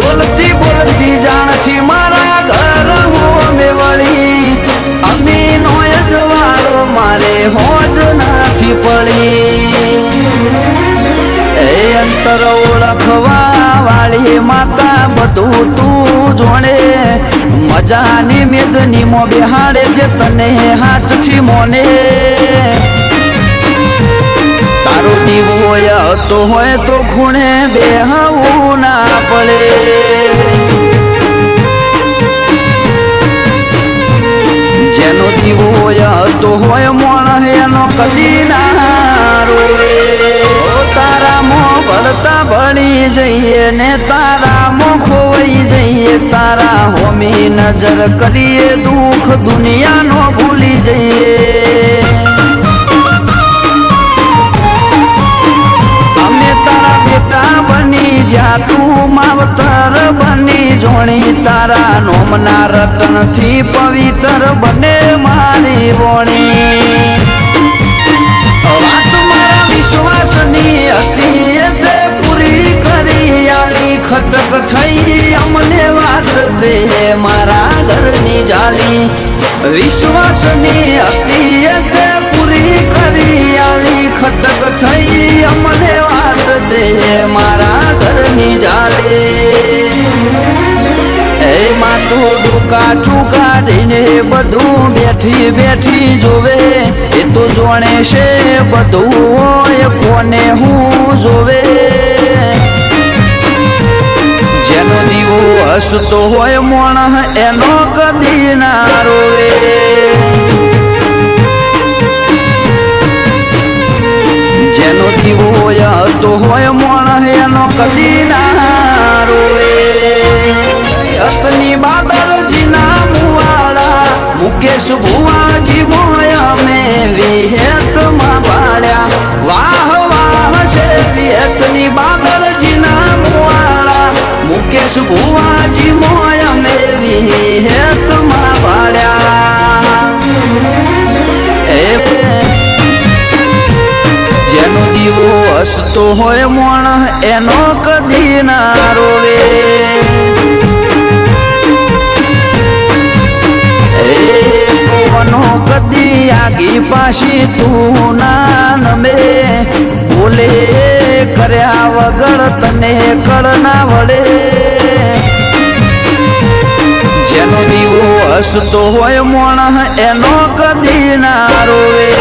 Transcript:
ઢોલથી બોલતી જાણથી મારા ઘર અમે વળી અમે નો જવારો મારે હોજ નાથી પડી. એ અંતર ઓળખવા વાળી માતા બધું તું જોણે. મજાની મેદની મો બિહાડે છે તને હાથથી મોને. તારો દીવો હોય તો હોય તો ખૂણે બેહા જેનો દીવો હતો હોય મોણ, એનો કદી ના રોવે તારા મો ભળતા ભળી જઈએ ને તારામાં ખોવાઈ જઈએ. તારા હોમી નજર કરીએ, દુઃખ દુનિયાનો ભૂલી જઈએ. બની જા તું માવતર બની, જોણી તારા નોમના રતનથી પવિત્ર બને મારી વોણી. વિશ્વાસની હતી તે પૂરી કરી આલી થઈ, અમને વાત તે મારા જાલી. વિશ્વાસની હતી તે પૂરી કરી આલી ખતક થઈ, અમને ઘરની જાલી. એ માતું ડુકા ચુકાડીને બધું બેઠી બેઠી જોવે. એ તો જોણે છે બધું હોય કોને હું જોવે. જેનો દીવો હસતો હોય મોણ, એનો કદી ના મુકેશ ભુવાજી મોયા મે વિહેતમાં પાડ્યા વાહ વાહ, છે વિહતની બાબરજી ના મુવાડા. મુકેશ ભુવાજી મોયા મે વિહેતમાં પાડ્યા જેનો દીવો હસતો હોય મોણ, એનો કદી ના રોવે. કદી પાછી તું ના નમે. બોલે, કર્યા વગર તને કળ ના વળે. જેનો દીવો હસતો હોય મોણ એનો કદી ના રોવે.